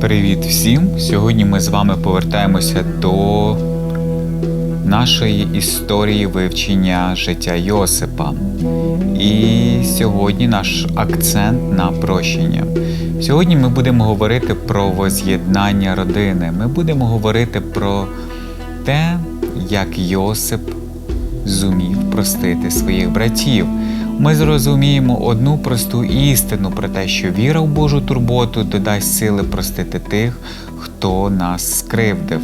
Привіт всім! Сьогодні ми з вами повертаємося до нашої історії вивчення життя Йосипа. І сьогодні наш акцент на прощення. Сьогодні ми будемо говорити про воз'єднання родини. Ми будемо говорити про те, як Йосип зумів простити своїх братів. Ми зрозуміємо одну просту істину про те, що віра в Божу турботу додасть сили простити тих, хто нас скривдив.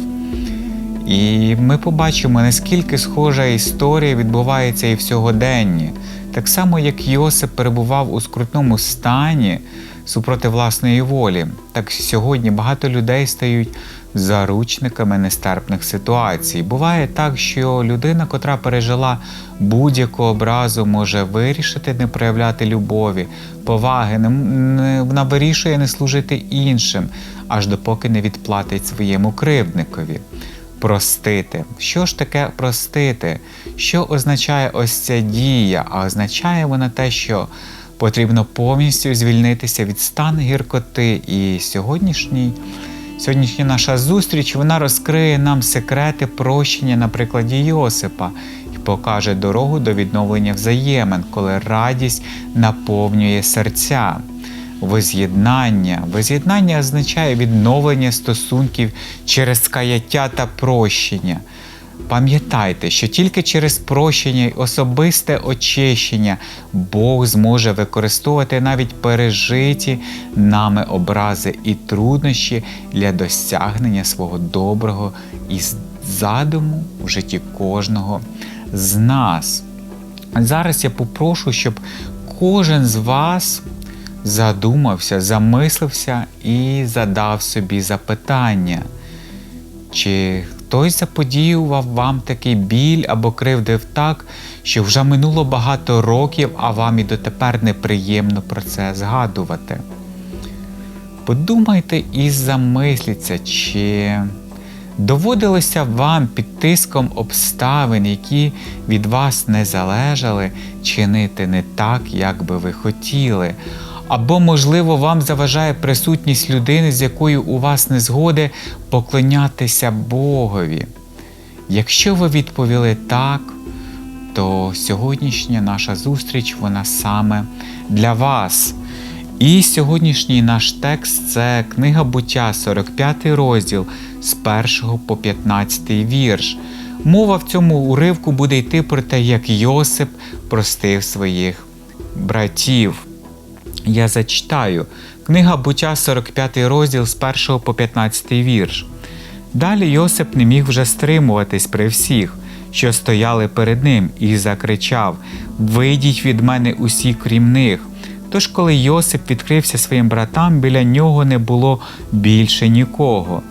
І ми побачимо, наскільки схожа історія відбувається і в сьогоденні. Так само, як Йосип перебував у скрутному стані супроти власної волі, так сьогодні багато людей стають заручниками нестерпних ситуацій. Буває так, що людина, котра пережила будь-яку образу, може вирішити не проявляти любові, поваги, не, не, вона вирішує не служити іншим, аж допоки не відплатить своєму кривдникові. Простити. Що ж таке простити? Що означає ось ця дія? А означає вона те, що потрібно повністю звільнитися від стану гіркоти. І сьогоднішній, сьогоднішня наша зустріч вона розкриє нам секрети прощення на прикладі Йосипа і покаже дорогу до відновлення взаємин, коли радість наповнює серця. Воз'єднання. Воз'єднання означає відновлення стосунків через каяття та прощення. Пам'ятайте, що тільки через прощення й особисте очищення Бог зможе використовувати навіть пережиті нами образи і труднощі для досягнення свого доброго і задуму в житті кожного з нас. Зараз я попрошу, щоб кожен з вас задумався, замислився і задав собі запитання, чи хтось заподіював вам такий біль або кривдив так, що вже минуло багато років, а вам і дотепер неприємно про це згадувати. Подумайте і замисліться, чи доводилося вам під тиском обставин, які від вас не залежали, чинити не так, як би ви хотіли. Або, можливо, вам заважає присутність людини, з якою у вас не згоди поклонятися Богові. Якщо ви відповіли так, то сьогоднішня наша зустріч вона саме для вас. І сьогоднішній наш текст це книга буття, 45 розділ з 1 по 15 вірш. Мова в цьому уривку буде йти про те, як Йосип простив своїх братів. Я зачитаю книга буття, 45 розділ з 1 по 15 вірш. Далі Йосип не міг вже стримуватись при всіх, що стояли перед ним, і закричав: Вийдіть від мене усі, крім них. Тож, коли Йосип відкрився своїм братам, біля нього не було більше нікого.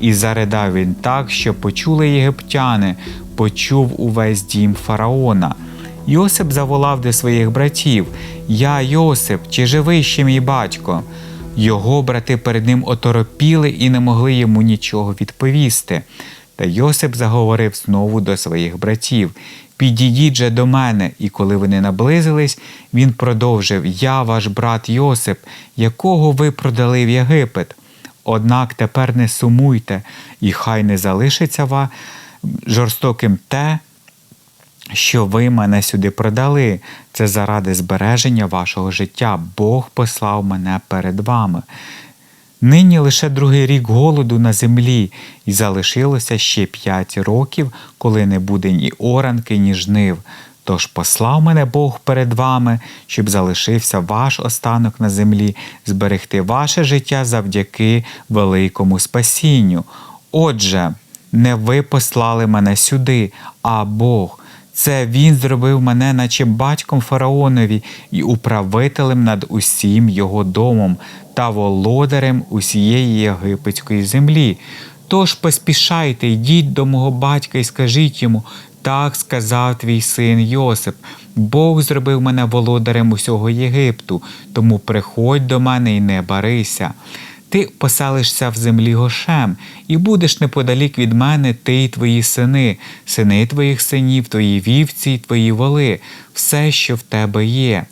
І заридав він так, що почули єгиптяни, почув увесь дім фараона. Йосип заволав до своїх братів Я, Йосип, чи живий ще мій батько? Його брати перед ним оторопіли і не могли йому нічого відповісти. Та Йосип заговорив знову до своїх братів Підійдіть же до мене, і коли вони наблизились, він продовжив Я ваш брат Йосип, якого ви продали в Єгипет. Однак тепер не сумуйте, і хай не залишиться вам жорстоким те, що ви мене сюди продали, це заради збереження вашого життя. Бог послав мене перед вами. Нині лише другий рік голоду на землі, і залишилося ще п'ять років, коли не буде ні оранки, ні жнив. Тож послав мене Бог перед вами, щоб залишився ваш останок на землі, зберегти ваше життя завдяки великому спасінню. Отже, не ви послали мене сюди, а Бог. Це він зробив мене, наче батьком фараонові, і управителем над усім його домом та володарем усієї єгипетської землі. Тож поспішайте, йдіть до мого батька і скажіть йому, так сказав твій син Йосип. Бог зробив мене володарем усього Єгипту, тому приходь до мене і не барися. Ти поселишся в землі Гошем, і будеш неподалік від мене ти й твої сини, сини твоїх синів, твої вівці й твої воли, все, що в тебе є.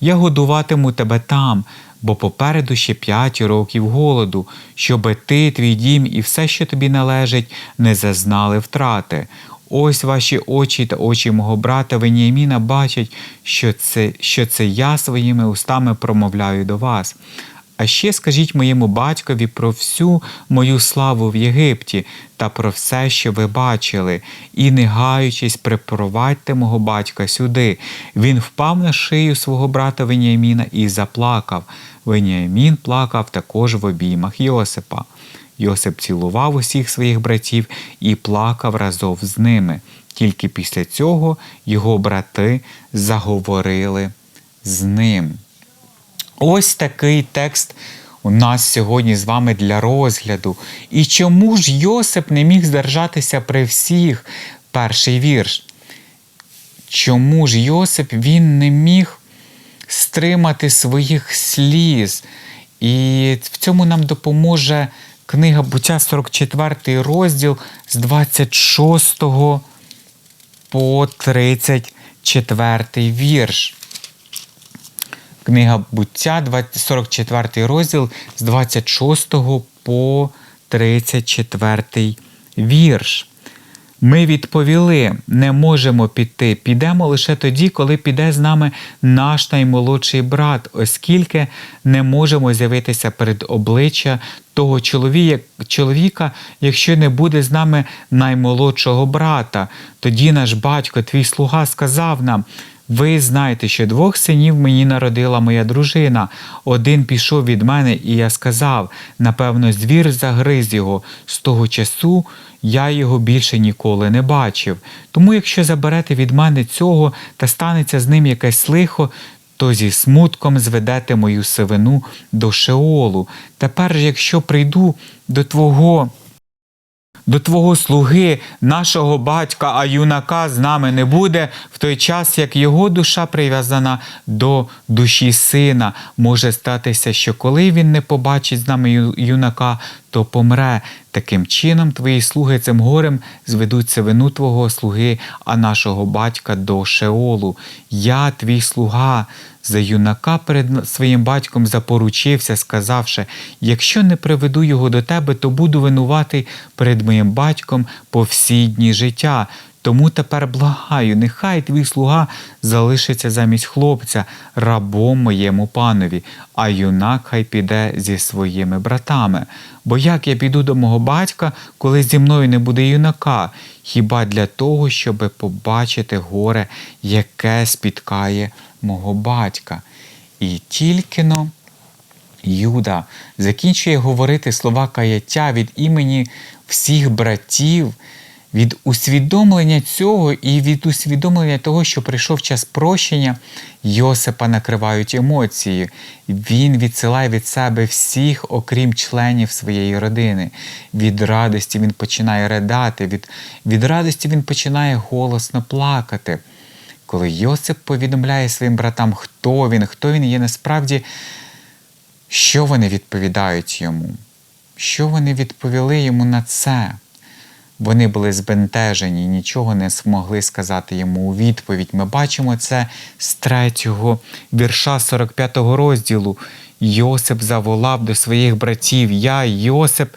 Я годуватиму тебе там, бо попереду ще п'ять років голоду, щоби ти, твій дім і все, що тобі належить, не зазнали втрати. Ось ваші очі та очі мого брата Веніаміна бачать, що це, що це я своїми устами промовляю до вас. А ще скажіть моєму батькові про всю мою славу в Єгипті та про все, що ви бачили, і, не гаючись, припровадьте мого батька сюди. Він впав на шию свого брата Веніаміна і заплакав. Веніамін плакав також в обіймах Йосипа. Йосип цілував усіх своїх братів і плакав разом з ними. Тільки після цього його брати заговорили з ним. Ось такий текст у нас сьогодні з вами для розгляду. І чому ж Йосип не міг здержатися при всіх? Перший вірш. Чому ж Йосип він не міг стримати своїх сліз? І в цьому нам допоможе книга буття 44 розділ з 26 по 34 вірш. Книга буття, 44 розділ з 26 по 34 вірш. Ми відповіли, не можемо піти. Підемо лише тоді, коли піде з нами наш наймолодший брат, оскільки не можемо з'явитися перед обличчя того чоловіка, якщо не буде з нами наймолодшого брата. Тоді наш батько, твій слуга, сказав нам. Ви знаєте, що двох синів мені народила моя дружина. Один пішов від мене, і я сказав: напевно, звір загриз його. З того часу я його більше ніколи не бачив. Тому, якщо заберете від мене цього та станеться з ним якесь лихо, то зі смутком зведете мою сивину до Шеолу. Тепер, якщо прийду до Твого до твого слуги, нашого батька, а юнака з нами не буде, в той час, як його душа прив'язана до душі сина, може статися, що коли він не побачить з нами юнака, то помре. Таким чином, твої слуги цим горем зведуть вину твого слуги, а нашого батька до Шеолу. Я, твій слуга, за юнака перед своїм батьком запоручився, сказавши: якщо не приведу його до тебе, то буду винуватий перед моїм батьком по всі дні життя. Тому тепер благаю, нехай твій слуга залишиться замість хлопця, рабом моєму панові, а юнак хай піде зі своїми братами. Бо як я піду до мого батька, коли зі мною не буде юнака, хіба для того, щоб побачити горе, яке спіткає мого батька? І тільки но Юда закінчує говорити слова каяття від імені всіх братів. Від усвідомлення цього і від усвідомлення того, що прийшов час прощення, Йосипа накривають емоції. Він відсилає від себе всіх, окрім членів своєї родини. Від радості він починає ридати, від, від радості він починає голосно плакати. Коли Йосип повідомляє своїм братам, хто він, хто він є насправді, що вони відповідають йому? Що вони відповіли йому на це? Вони були збентежені, нічого не змогли сказати йому у відповідь. Ми бачимо це з третього вірша 45-го розділу. Йосип заволав до своїх братів: Я, Йосип,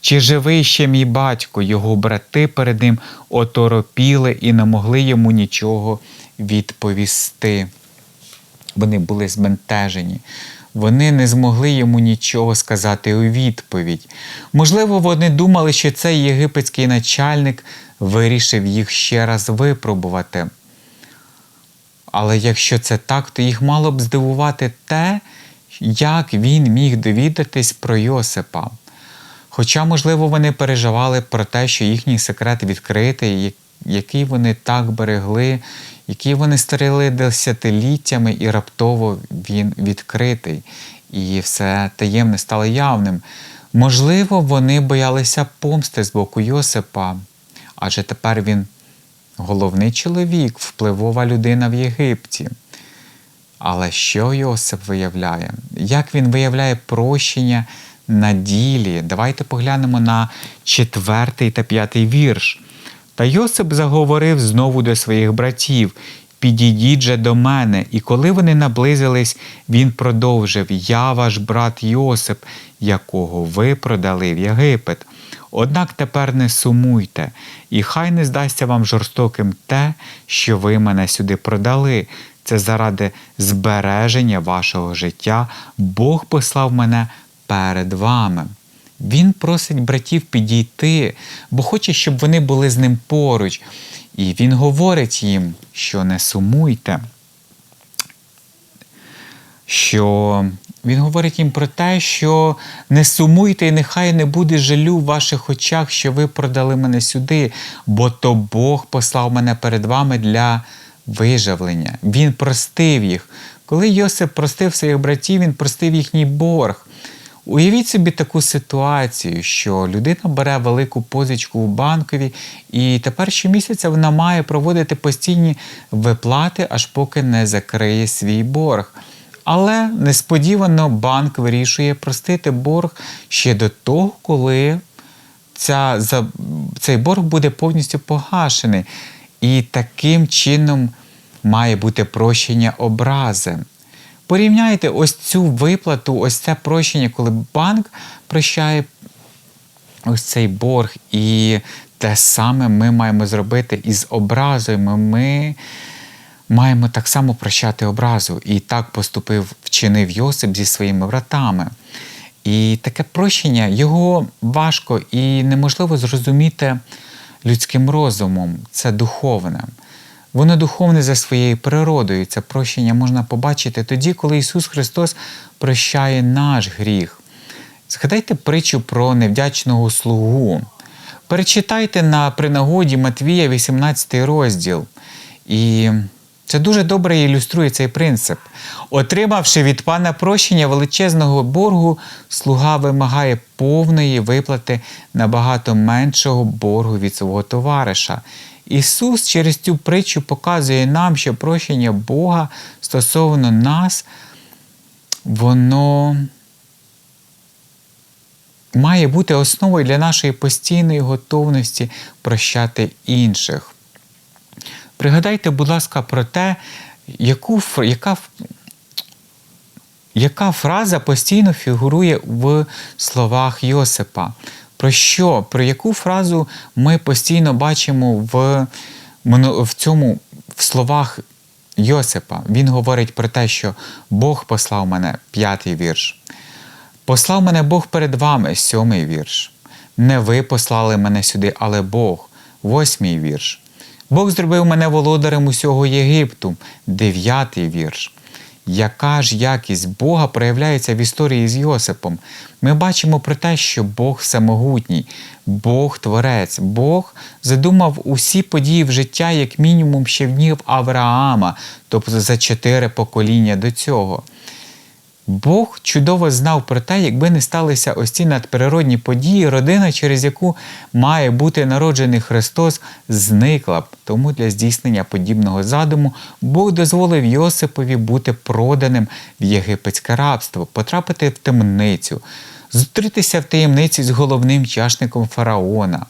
чи живий ще мій батько? Його брати перед ним оторопіли і не могли йому нічого відповісти. Вони були збентежені вони не змогли йому нічого сказати у відповідь. Можливо, вони думали, що цей єгипетський начальник вирішив їх ще раз випробувати. Але якщо це так, то їх мало б здивувати те, як він міг довідатись про Йосипа. Хоча, можливо, вони переживали про те, що їхній секрет відкритий, який вони так берегли, який вони старили десятиліттями, і раптово він відкритий, і все таємне стало явним. Можливо, вони боялися помсти з боку Йосипа, адже тепер він головний чоловік, впливова людина в Єгипті. Але що Йосип виявляє? Як він виявляє прощення на ділі. Давайте поглянемо на четвертий та п'ятий вірш. Та Йосип заговорив знову до своїх братів. Підійдіть же до мене, і коли вони наблизились, він продовжив: Я ваш брат Йосип, якого ви продали в Єгипет. Однак тепер не сумуйте, і хай не здасться вам жорстоким те, що ви мене сюди продали. Це заради збереження вашого життя Бог послав мене перед вами. Він просить братів підійти, бо хоче, щоб вони були з ним поруч. І він говорить їм, що не сумуйте. Що він говорить їм про те, що не сумуйте, і нехай не буде жалю в ваших очах, що ви продали мене сюди, бо то Бог послав мене перед вами для вижавлення. Він простив їх. Коли Йосип простив своїх братів, він простив їхній борг. Уявіть собі таку ситуацію, що людина бере велику позичку у банкові, і тепер щомісяця вона має проводити постійні виплати, аж поки не закриє свій борг. Але несподівано банк вирішує простити борг ще до того, коли ця, за, цей борг буде повністю погашений. І таким чином має бути прощення образи. Порівняйте ось цю виплату, ось це прощення, коли банк прощає ось цей борг. І те саме ми маємо зробити із образою. Ми маємо так само прощати образу. І так поступив, вчинив Йосип зі своїми братами. І таке прощення його важко і неможливо зрозуміти людським розумом, це духовне. Воно духовне за своєю природою. Це прощення можна побачити тоді, коли Ісус Христос прощає наш гріх. Згадайте притчу про невдячного слугу. Перечитайте на принагоді Матвія, 18 розділ. І це дуже добре ілюструє цей принцип. Отримавши від пана прощення величезного боргу, слуга вимагає повної виплати набагато меншого боргу від свого товариша. Ісус через цю притчу показує нам, що прощення Бога стосовно нас, воно має бути основою для нашої постійної готовності прощати інших. Пригадайте, будь ласка, про те, яку, яка, яка фраза постійно фігурує в словах Йосипа. Про що? Про яку фразу ми постійно бачимо в, в цьому в словах Йосипа? Він говорить про те, що Бог послав мене, п'ятий вірш. Послав мене Бог перед вами, сьомий вірш. Не ви послали мене сюди, але Бог, восьмий вірш. Бог зробив мене володарем усього Єгипту, дев'ятий вірш. Яка ж якість Бога проявляється в історії з Йосипом? Ми бачимо про те, що Бог всемогутній, Бог Творець, Бог задумав усі події в життя, як мінімум, ще в днів Авраама, тобто за чотири покоління до цього. Бог чудово знав про те, якби не сталися ось ці надприродні події, родина, через яку має бути народжений Христос, зникла б. Тому для здійснення подібного задуму Бог дозволив Йосипові бути проданим в єгипетське рабство, потрапити в темницю, зустрітися в таємниці з головним чашником фараона.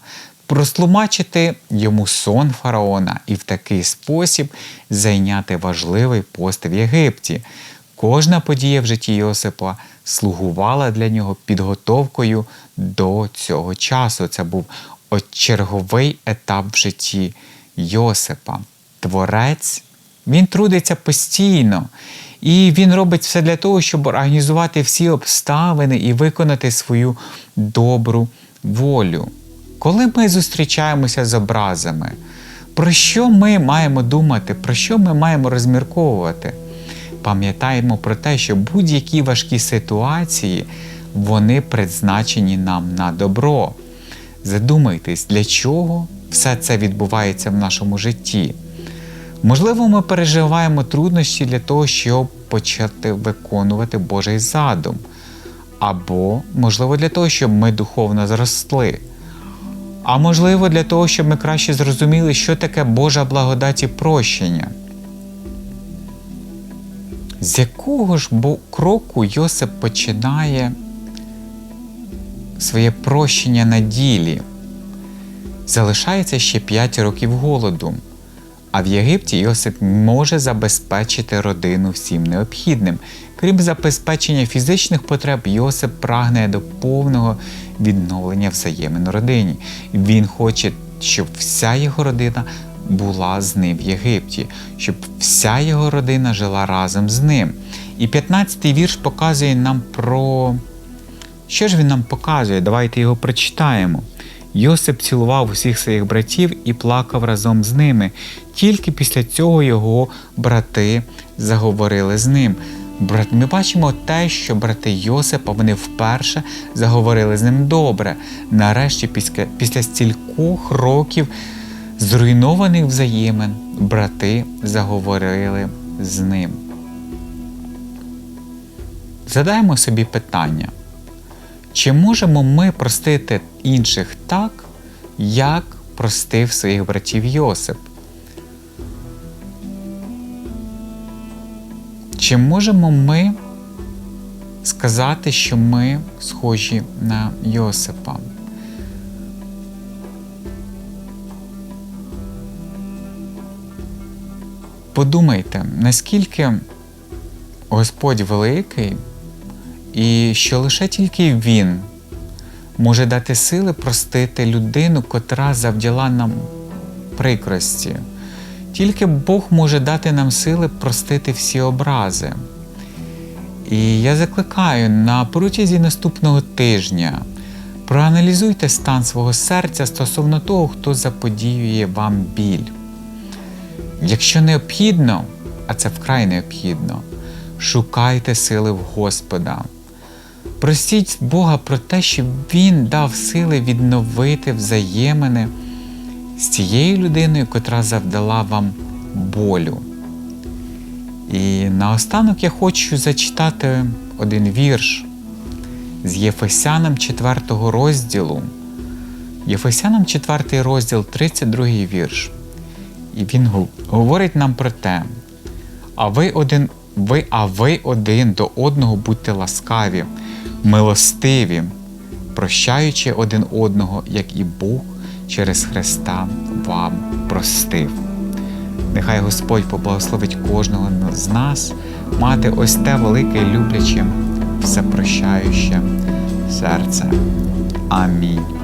Прослумачити йому сон фараона і в такий спосіб зайняти важливий пост в Єгипті. Кожна подія в житті Йосипа слугувала для нього підготовкою до цього часу. Це був черговий етап в житті Йосипа. Творець, він трудиться постійно. І він робить все для того, щоб організувати всі обставини і виконати свою добру волю. Коли ми зустрічаємося з образами, про що ми маємо думати, про що ми маємо розмірковувати? Пам'ятаємо про те, що будь-які важкі ситуації вони призначені нам на добро. Задумайтесь, для чого все це відбувається в нашому житті. Можливо, ми переживаємо труднощі для того, щоб почати виконувати Божий задум. Або, можливо, для того, щоб ми духовно зросли. А можливо, для того, щоб ми краще зрозуміли, що таке Божа благодать і прощення. З якого ж кроку Йосип починає своє прощення на ділі. Залишається ще 5 років голоду, а в Єгипті Йосип може забезпечити родину всім необхідним. Крім забезпечення фізичних потреб, Йосип прагне до повного відновлення взаємин родині. Він хоче, щоб вся його родина була з ним в Єгипті, щоб вся його родина жила разом з ним. І 15-й вірш показує нам про. Що ж він нам показує? Давайте його прочитаємо. Йосип цілував усіх своїх братів і плакав разом з ними. Тільки після цього його брати заговорили з ним. Ми бачимо те, що брати Йосипа вони вперше заговорили з ним добре. Нарешті, після, після стількох років зруйнованих взаємин, брати заговорили з ним. Задаємо собі питання. Чи можемо ми простити інших так, як простив своїх братів Йосип? Чи можемо ми сказати, що ми схожі на Йосипа? Подумайте, наскільки Господь великий, і що лише тільки Він може дати сили простити людину, котра завдяла нам прикрості. Тільки Бог може дати нам сили простити всі образи. І я закликаю на протязі наступного тижня проаналізуйте стан свого серця стосовно того, хто заподіює вам біль. Якщо необхідно, а це вкрай необхідно, шукайте сили в Господа. Просіть Бога про те, щоб Він дав сили відновити взаємини з цією людиною, котра завдала вам болю. І наостанок я хочу зачитати один вірш з Єфесянам 4 розділу. Єфесянам 4 розділ, 32 вірш. Він говорить нам про те, а ви один, ви, а ви один до одного будьте ласкаві, милостиві, прощаючи один одного, як і Бог через Христа вам простив. Нехай Господь поблагословить кожного з нас мати ось те велике любляче, всепрощаюче серце. Амінь.